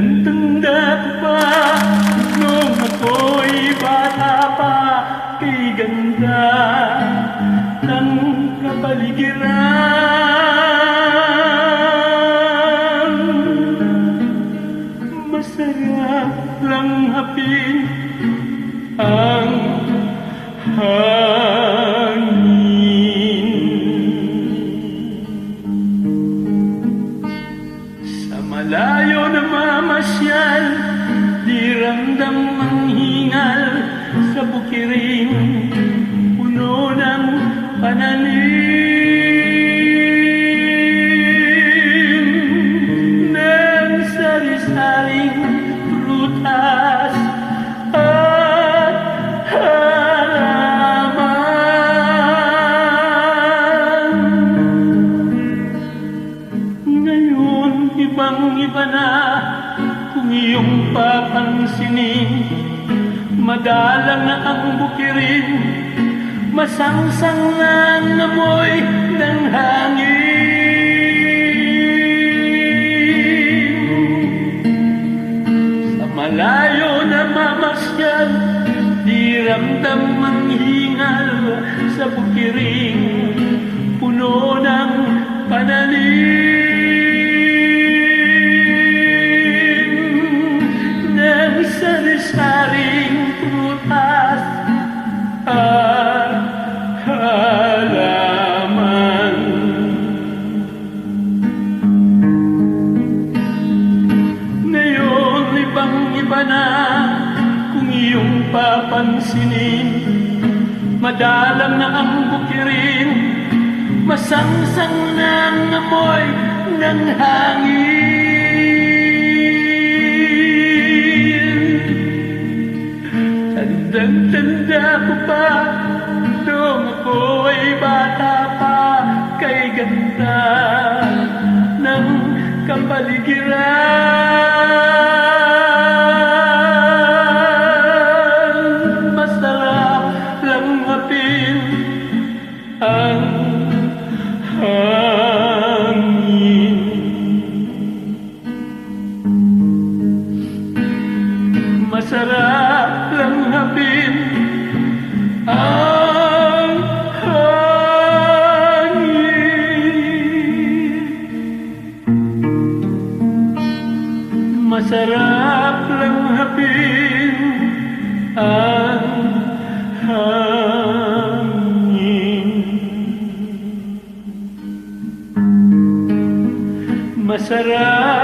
Tandang-tanda ko pa Nung ako'y bata pa Kay ganda Sa malayo na mamasyal Di ramdam ang hingal. Sa bukiring Puno ng pananim iyong papansinin. Madalang ang bukirin, masangsang na ang amoy ng hangin. Sa malayo na mamasyal, di ramdam ang hingal sa bukiring papansinin Madalang na ang bukirin Masangsang na ang amoy ng hangin. Tandang-tanda ko pa Nung ako ay bata pa Kay ganda ng kapaligiran Masarap lang hapin ang hangin. Masarap lang hapin ang hangin. Masarap